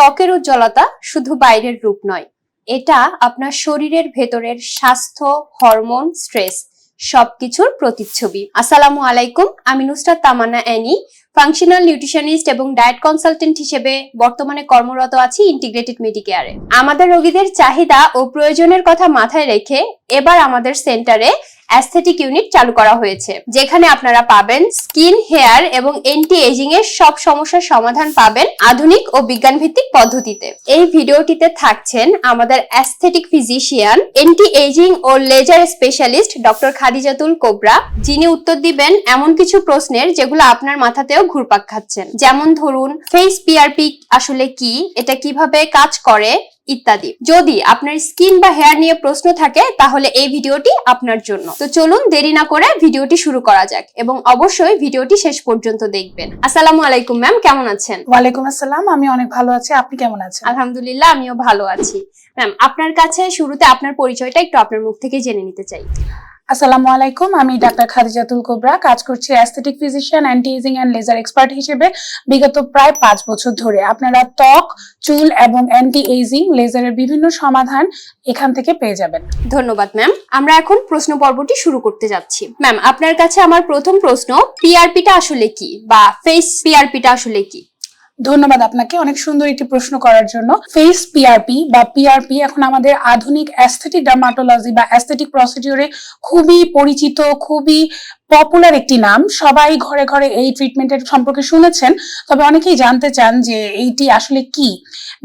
ত্বকের উজ্জ্বলতা শুধু বাইরের রূপ নয়, এটা আপনার শরীরের ভেতরের স্বাস্থ্য, হরমোন, স্ট্রেস সবকিছুর প্রতিচ্ছবি। আসসালামু আলাইকুম, আমি নুসরাত তামান্না অ্যানি ফাংশনাল নিউট্রিশনিস্ট এবং ডায়েট কনসালটেন্ট হিসেবে বর্তমানে কর্মরত আছি ইন্টিগ্রেটেড মেডিকেয়ারে আমাদের রোগীদের চাহিদা ও প্রয়োজনের কথা মাথায় রেখে এবার আমাদের সেন্টারে অ্যাস্থেটিক ইউনিট চালু করা হয়েছে, যেখানে আপনারা পাবেন স্কিন হেয়ার এবং এন্টি এজিং এর সব সমস্যার সমাধান পাবেন আধুনিক ও বিজ্ঞান ভিত্তিক পদ্ধতিতে। এই ভিডিওটিতে থাকছেন আমাদের অ্যাস্থেটিক ফিজিশিয়ান এন্টি এজিং ও laser specialist doctor Khadijatul Kobra, যিনি উত্তর দিবেন এমন কিছু প্রশ্নের যেগুলো আপনার মাথাতেও ঘুরপাক খাচ্ছেন। যেমন ধরুন ফেস পিআরপি আসলে কি? এটা কীভাবে কাজ করে? ইত্যাদি। যদি আপনার স্কিন বা হেয়ার নিয়ে প্রশ্ন থাকে তাহলে এই ভিডিওটি আপনার জন্য। তো চলুন দেরি না করে ভিডিওটি শুরু করা যাক এবং অবশ্যই ভিডিওটি শেষ পর্যন্ত দেখবেন। আসসালামু আলাইকুম ম্যাম কেমন আছেন? ওয়ালাইকুম আসসালাম আমি অনেক ভালো আছি। আপনি কেমন আছেন? আলহামদুলিল্লাহ আমিও ভালো আছি। ম্যাম আপনার কাছে শুরুতে আপনার পরিচয়টা একটু আপনার মুখ থেকে জেনে নিতে চাই। আসসালামু আলাইকুম, আমি ডাক্তার খাদিজাতুল কোবরা। কাজ করছি aesthetic physician anti ageing and laser expert হিসেবে বিগত প্রায় পাঁচ বছর ধরে। আপনারা ত্বক, চুল এবং অ্যান্টি এজিং লেজারের বিভিন্ন সমাধান এখান থেকে পেয়ে যাবেন। ধন্যবাদ ম্যাম আমরা এখন প্রশ্ন পর্বটি শুরু করতে যাচ্ছি। ম্যাম আপনার কাছে আমার প্রথম প্রশ্ন পিআরপিটা আসলে কি? বা ফেস পিআরপিটা আসলে কি? ধন্যবাদ আপনাকে অনেক সুন্দর একটি প্রশ্ন করার জন্য। ফেস পিআরপি বা পিআরপি এখন আমাদের আধুনিক অ্যাস্থেটিক ডার্মাটোলজি বা অ্যাস্থেটিক প্রসিডিওরে খুবই পরিচিত, খুবই পপুলার একটি নাম। সবাই ঘরে ঘরে এই ট্রিটমেন্টের সম্পর্কে শুনেছেন তবে অনেকেই জানতে চান যে এইটি আসলে কি।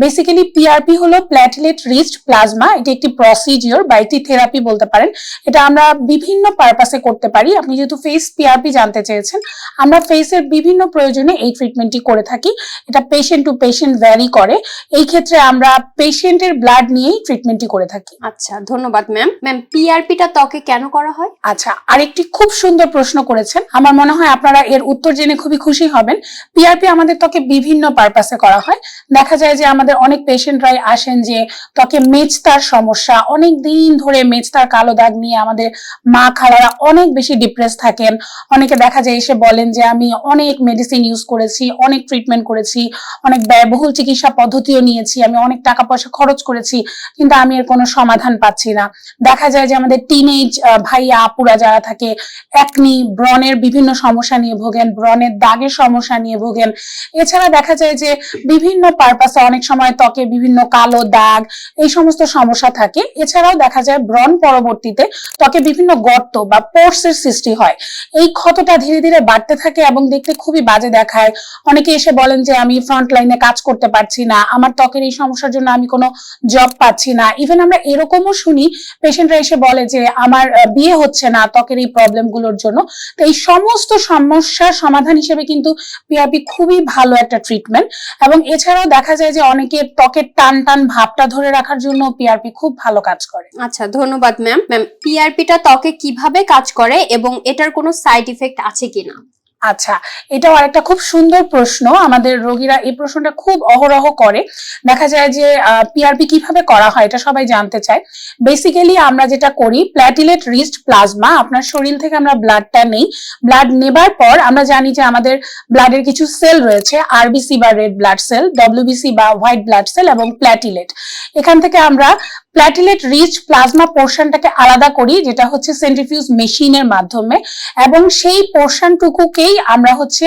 বেসিক্যালি পিআরপি হলো প্ল্যাটিলেট রিচড প্লাজমা এটি একটি প্রসিডিওর বা একটি থেরাপি বলতে পারেন। এটা আমরা বিভিন্ন পারপাসে করতে পারি। আপনি যেহেতু ফেস পিআরপি জানতে চেয়েছেন আমরা ফেসের বিভিন্ন প্রয়োজনে এই ট্রিটমেন্টটি করে থাকি। এটা পেশেন্ট টু পেশেন্ট ভ্যারি করে। এই ক্ষেত্রে আমরা পেশেন্টের ব্লাড নিয়েই ট্রিটমেন্টটি করে থাকি। আচ্ছা ধন্যবাদ ম্যাম ম্যাম পিআরপিটা ত্বকে কেন করা হয়? আচ্ছা আরেকটি খুব সুন্দর প্রশ্ন করেছেন। আমার মনে হয় আপনারা এর উত্তর জেনে খুবই খুশি হবেন। পিআরপি আমাদের ত্বকে বিভিন্ন পারপাসে করা হয়। দেখা যায় যে আমাদের অনেক পেশেন্টরাই আসেন যে ত্বকে মেচতার সমস্যা, অনেক দিন ধরে মেচতার কালো দাগ নিয়ে আমাদের মা খালারা অনেক বেশি ডিপ্রেস থাকেন। অনেকে দেখা যায় এসে বলেন যে আমি অনেক মেডিসিন ইউজ করেছি, অনেক ট্রিটমেন্ট করেছি, অনেক ব্যয়বহুল চিকিৎসা পদ্ধতিও নিয়েছি, আমি অনেক টাকা পয়সা খরচ করেছি, কিন্তু আমি এর কোনো সমাধান পাচ্ছি না। দেখা যায় যে আমাদের টিনেজ ভাইয়া, আপুরা যারা থাকে একনি ব্রণের বিভিন্ন সমস্যা নিয়ে ভোগেন, ব্রণের দাগের সমস্যা নিয়ে ভোগেন। এছাড়া দেখা যায় যে বিভিন্ন পারপাসে অনেক সময় ত্বকে বিভিন্ন কালো দাগ, এই সমস্ত সমস্যা থাকে। এছাড়াও দেখা যায় ব্রণ পরবর্তীতে ত্বকে বিভিন্ন গর্ত বা পোর্সের সৃষ্টি হয়। এই ক্ষতটা ধীরে ধীরে বাড়তে থাকে এবং দেখতে খুবই বাজে দেখায়। অনেকে এসে বলেন যে, আমি ফ্রন্ট লাইনে কাজ করতে পারছি না। আমার ত্বকের এই সমস্যার জন্য আমি কোনো জব পাচ্ছি না। ইভেন আমরা এরকমও শুনি পেশেন্টরা এসে বলে যে, আমার বিয়ে হচ্ছে না। ত্বকের এই প্রবলেমগুলোর জন্য। তো এই সমস্ত সমস্যার সমাধান হিসেবে কিন্তু পিআরপি খুবই ভালো একটা ট্রিটমেন্ট এবং এছাড়াও দেখা যায় যে অনেকের ত্বকের টান টান ভাবটা ধরে রাখার জন্য পিআরপি খুব ভালো কাজ করে। আচ্ছা ধন্যবাদ ম্যাম ম্যাম পিআরপিটা ত্বকে কীভাবে কাজ করে এবং এটার কোনো সাইড ইফেক্ট আছে কিনা? আচ্ছা এটাও আরেকটা খুব সুন্দর প্রশ্ন। আমাদের রোগীরা এই প্রশ্নটা খুব অহরহ করে। দেখা যায় যে পিআরপি কীভাবে করা হয় এটা সবাই জানতে চায়। বেসিক্যালি আমরা যেটা করি প্ল্যাটিলেট রিস্ট প্লাজমা আপনার শরীর থেকে আমরা ব্লাডটা নেই। ব্লাড নেবার পর আমরা জানি যে আমাদের ব্লাডের কিছু সেল রয়েছে আরবিসি বা রেড ব্লাড সেল ডব্লিউবিসি বা হোয়াইট ব্লাড সেল এবং প্ল্যাটিলেট এখান থেকে আমরা প্ল্যাটিলেট রিচ প্লাজমা পোর্শনটাকে আলাদা করি, যেটা হচ্ছে সেন্ট্রিফিউজ মেশিনের মাধ্যমে। এবং সেই পোর্শনটুকুকেই আমরা হচ্ছে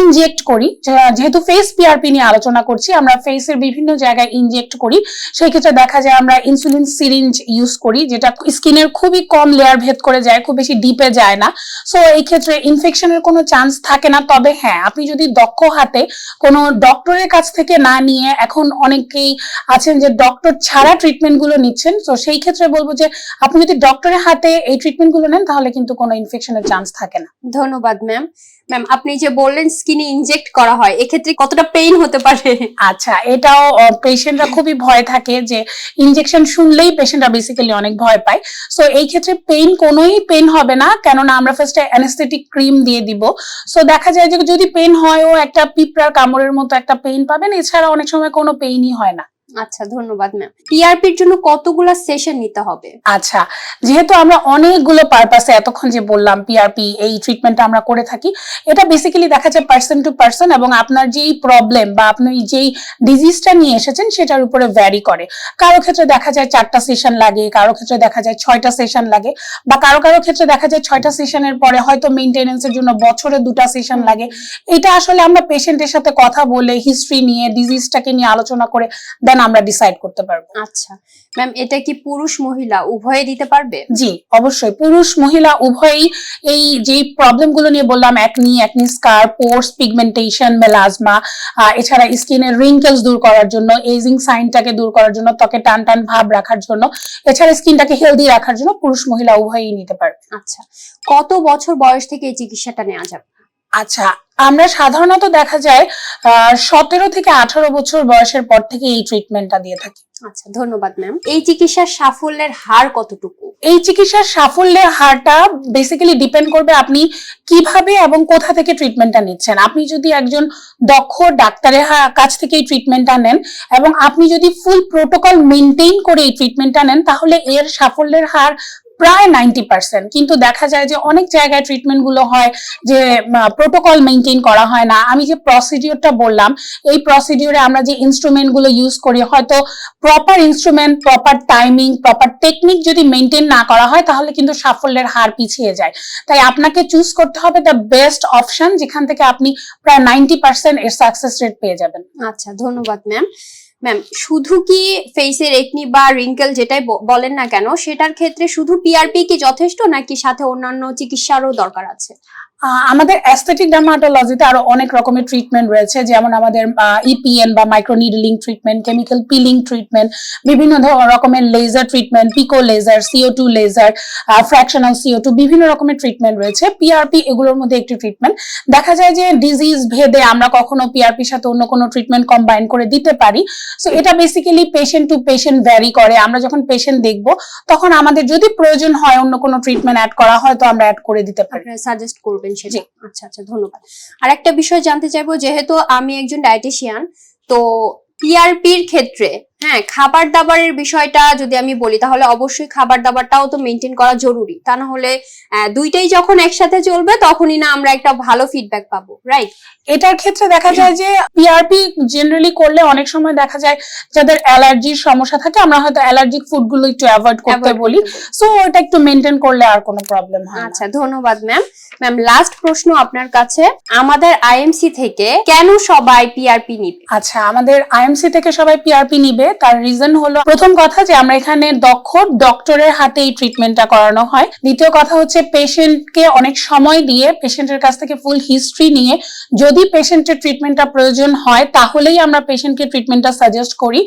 ইনজেক্ট করি। যেহেতু ফেস পিআরপি নিয়ে আলোচনা করছি, আমরা ফেসের বিভিন্ন জায়গায় ইনজেক্ট করি। সেই ক্ষেত্রে দেখা যায় আমরা ইনসুলিন সিরিঞ্জ ইউজ করি, যেটা স্কিনের খুবই কম লেয়ার ভেদ করে যায়, খুব বেশি ডিপে যায় না। সো এই ক্ষেত্রে ইনফেকশনের কোনো চান্স থাকে না। তবে হ্যাঁ আপনি যদি দক্ষ হাতে কোনো ডক্টরের কাছ থেকে না নিয়ে এখন অনেকেই আছেন যে ডক্টর ছাড়া ট্রিটমেন্টগুলো নিচ্ছেন। তো সেই ক্ষেত্রে বলব যে আপনি যদি ডক্টরের হাতে এই ট্রিটমেন্টগুলো নেন তাহলে কিন্তু কোনো ইনফেকশনের চান্স থাকে না। ধন্যবাদ ম্যাম ম্যাম আপনি যে বললেন স্কিনে ইনজেক্ট করা হয় এক্ষেত্রে কতটা পেইন হতে পারে? আচ্ছা এটাও পেশেন্টরা খুবই ভয় থাকে যে ইনজেকশন শুনলেই পেশেন্টরা বেসিক্যালি অনেক ভয় পায়। সো এই ক্ষেত্রে পেইন কোনোই পেইন হবে না কেননা আমরা ফার্স্টে অ্যানেস্থেটিক ক্রিম দিয়ে দিব। সো দেখা যায় যে যদি পেইন হয় ও একটা পিঁপড়ার কামড়ের মতো একটা পেইন পাবেন এছাড়া অনেক সময় কোনো পেইনই হয় না। আচ্ছা ধন্যবাদ ম্যাম টিআরপির জন্য কতগুলা সেশন নিতে হবে? আচ্ছা যেহেতু আমরা অনেকগুলো পারপাসে এতক্ষণ যে বললাম পিআরপি এই ট্রিটমেন্টটা আমরা করে থাকি, এটা বেসিক্যালি দেখা যায় পার্সন টু পার্সন এবং আপনার যেই প্রবলেম বা আপনি যেই ডিজিজটা নিয়ে এসেছেন, সেটার উপরে ভ্যারি করে। কারও ক্ষেত্রে দেখা যায় চারটা সেশন লাগে, কারও ক্ষেত্রে দেখা যায় ছয়টা সেশন লাগে, বা কারও কারও ক্ষেত্রে দেখা যায় ছয়টা সেশনের পরে হয়তো মেনটেনেন্সের জন্য বছরে দুটা সেশন লাগে। এটা আসলে আমরা পেশেন্টের সাথে কথা বলে হিস্ট্রি নিয়ে ডিজিজটাকে নিয়ে আলোচনা করে দেন আমরা ডিসাইড করতে পারব। আচ্ছা। ম্যাম এটা কি পুরুষ মহিলা উভয়ে দিতে পারবে? জি অবশ্যই। পুরুষ মহিলা উভয়ই এই যে প্রবলেমগুলো নিয়ে বললাম acne acne scar pores pigmentation melasma এছাড়া স্কিনের রিঙ্কেলস দূর করার জন্য এজিং সাইনটাকে দূর করার জন্য ত্বকে টান টান ভাব রাখার জন্য এছাড়া স্কিনটাকে হেলদি রাখার জন্য পুরুষ মহিলা উভয়ই নিতে পারবে। আচ্ছা। কত বছর বয়স থেকে এই চিকিৎসাটা নেওয়া যাবে? আচ্ছা আমরা সাধারণত দেখা যায় সতেরো থেকে আঠারো বছর বয়সের পর থেকে এই ট্রিটমেন্টটা দিয়ে থাকি। আচ্ছা ধন্যবাদ ম্যাম এই চিকিৎসার সাফল্যের হার কতটুকু? এই চিকিৎসার সাফল্যের হারটা বেসিক্যালি ডিপেন্ড করবে আপনি কীভাবে এবং কোথা থেকে ট্রিটমেন্টটা নিচ্ছেন। আপনি যদি একজন দক্ষ ডাক্তারের কাছ থেকে এই ট্রিটমেন্টটা নেন এবং আপনি যদি ফুল প্রোটোকল মেনটেন করে এই ট্রিটমেন্টটা নেন তাহলে এর সাফল্যের হার প্রায় নাইনটি পার্সেন্ট কিন্তু দেখা যায় যে অনেক জায়গায় ট্রিটমেন্টগুলো হয় যে প্রোটোকল মেনটেন করা হয় না। আমি যে প্রসিডিওরটা বললাম, এই প্রসিডিওরে আমরা যে ইনস্ট্রুমেন্টগুলো ইউজ করি, হয়তো proper instrument proper timing proper technique যদি মেনটেন না করা হয়, তাহলে কিন্তু সাফল্যের হার পিছিয়ে যায়। তাই আপনাকে চুজ করতে হবে দ্য বেস্ট অপশন যেখান থেকে আপনি প্রায় নাইনটি পার্সেন্ট এর সাকসেস রেট পেয়ে যাবেন। আচ্ছা ধন্যবাদ ম্যাম ম্যাম শুধু কি ফেসের একনি বা রিঙ্কেল যেটাই বলেন না কেন, সেটার ক্ষেত্রে শুধু পিআরপি কি যথেষ্ট নাকি সাথে অন্যান্য চিকিৎসারও দরকার আছে? আমাদের অ্যাস্থেটিক ডার্মাটোলজিতে আরও অনেক রকমের ট্রিটমেন্ট রয়েছে। যেমন আমাদের ইপিএন বা microneedling treatment chemical peeling treatment বিভিন্ন রকমের laser treatment pico laser CO two laser fractional CO two বিভিন্ন রকমের ট্রিটমেন্ট রয়েছে। পিআরপি এগুলোর মধ্যে একটি ট্রিটমেন্ট দেখা যায় যে ডিজিজ ভেদে আমরা কখনো পিআরপির সাথে অন্য কোনো ট্রিটমেন্ট কম্বাইন করে দিতে পারি। সো এটা basically patient to patient vary করে। আমরা যখন পেশেন্ট দেখব, তখন আমাদের যদি প্রয়োজন হয় অন্য কোনো ট্রিটমেন্ট অ্যাড করা হয়, তো আমরা অ্যাড করে দিতে পারি। সাজেস্ট সাজেস্ট করবেন সেটা। আচ্ছা আচ্ছা ধন্যবাদ। আর একটা বিষয় জানতে চাইব যেহেতু আমি একজন ডায়েটিশিয়ান তো পিআরপির ক্ষেত্রে হ্যাঁ খাবার দাবারের বিষয়টা যদি আমি বলি তাহলে অবশ্যই খাবার দাবারটাও তো মেনটেন করা জরুরি। তা না হলে দুইটাই যখন একসাথে চলবে তখনই না আমরা একটা ভালো ফিডব্যাক পাবো রাইট এটার ক্ষেত্রে দেখা যায় যে পিআরপি জেনারেলি করলে অনেক সময় দেখা যায় যাদের অ্যালার্জির সমস্যা থাকে আমরা হয়তো অ্যালার্জিক ফুডগুলো একটু অ্যাভয়েড করতে বলি। সো ওটা একটু মেনটেন করলে আর কোনো প্রবলেম হয় আচ্ছা ধন্যবাদ ম্যাম ম্যাম লাস্ট প্রশ্ন আপনার কাছে। আমাদের আইএমসি থেকে কেন সবাই পিআরপি নিবে? আচ্ছা আমাদের আইএমসি থেকে সবাই পিআরপি নিবে? তার রিজন হলো, প্রথম কথা যে আমরা এখানে দক্ষ ডক্টরের হাতে এই ট্রিটমেন্টটা করানো হয়। দ্বিতীয় কথা হচ্ছে পেশেন্টকে অনেক সময় দিয়ে পেশেন্টের কাছ থেকে ফুল হিস্ট্রি নিয়ে যদি পেশেন্টের ট্রিটমেন্টটা প্রয়োজন হয়, তাহলেই আমরা পেশেন্টকে ট্রিটমেন্টটা সাজেস্ট করি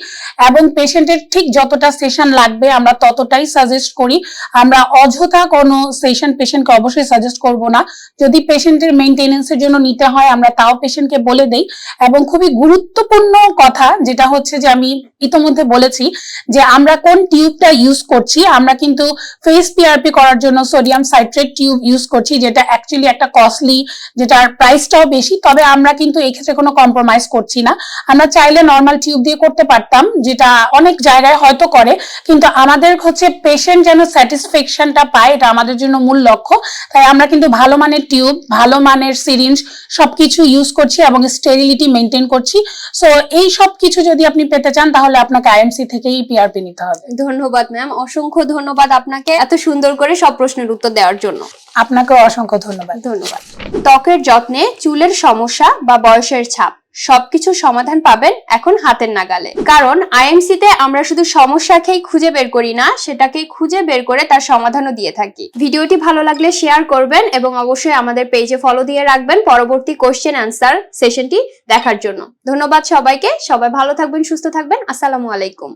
এবং পেশেন্টের ঠিক যতটা সেশন লাগবে, আমরা ততটাই সাজেস্ট করি। আমরা অযথা কোনো সেশন পেশেন্টকে অবশ্যই সাজেস্ট করব না। যদি পেশেন্টের মেনটেনেন্সের জন্য নিতে হয়, আমরা তাও পেশেন্টকে বলে দেই। এবং খুবই গুরুত্বপূর্ণ কথা, যেটা হচ্ছে যে আমি ইতোমধ্যে বলেছি যে আমরা কোন টিউবটা ইউজ করছি, আমরা কিন্তু ফেস পিআরপি করার জন্য সোডিয়াম সাইট্রেট টিউব ইউজ করছি, যেটা অ্যাকচুয়ালি একটা কস্টলি যেটার প্রাইসটাও বেশি, তবে আমরা কিন্তু এই ক্ষেত্রে কোনো কম্প্রোমাইজ করছি না। আমরা চাইলে নর্মাল টিউব দিয়ে করতে পারতাম, যেটা অনেক জায়গায় হয়তো করে, কিন্তু আমাদের হচ্ছে পেশেন্ট যেন স্যাটিসফ্যাকশনটা পায়, এটা আমাদের জন্য মূল লক্ষ্য। তাই আমরা কিন্তু ভালো মানের টিউব ভালো মানের সিরিঞ্জ সবকিছু ইউজ করছি এবং স্টেরিলিটি মেনটেন করছি। সো এই সব কিছু যদি আপনি পেতে চান, তাহলে আপনাকে আইএমসি থেকেই পিআরপি নিতে হবে। ধন্যবাদ ম্যাম অসংখ্য ধন্যবাদ আপনাকে এত সুন্দর করে সব প্রশ্নের উত্তর দেওয়ার জন্য। আপনাকেও অসংখ্য ধন্যবাদ। ধন্যবাদ। ত্বকের যত্নে চুলের সমস্যা বা বয়সের ছাপ। সবকিছু সমাধান পাবেন এখন হাতের নাগালে। কারণ আইএমসি তে আমরা শুধু সমস্যাকেই খুঁজে বের করি না সেটাকে খুঁজে বের করে তার সমাধানও দিয়ে থাকি। ভিডিওটি ভালো লাগলে শেয়ার করবেন এবং অবশ্যই আমাদের পেজে ফলো দিয়ে রাখবেন পরবর্তী কোশ্চেন অ্যান্সার সেশনটি দেখার জন্য। ধন্যবাদ সবাইকে, সবাই ভালো থাকবেন, সুস্থ থাকবেন, আসসালামু আলাইকুম।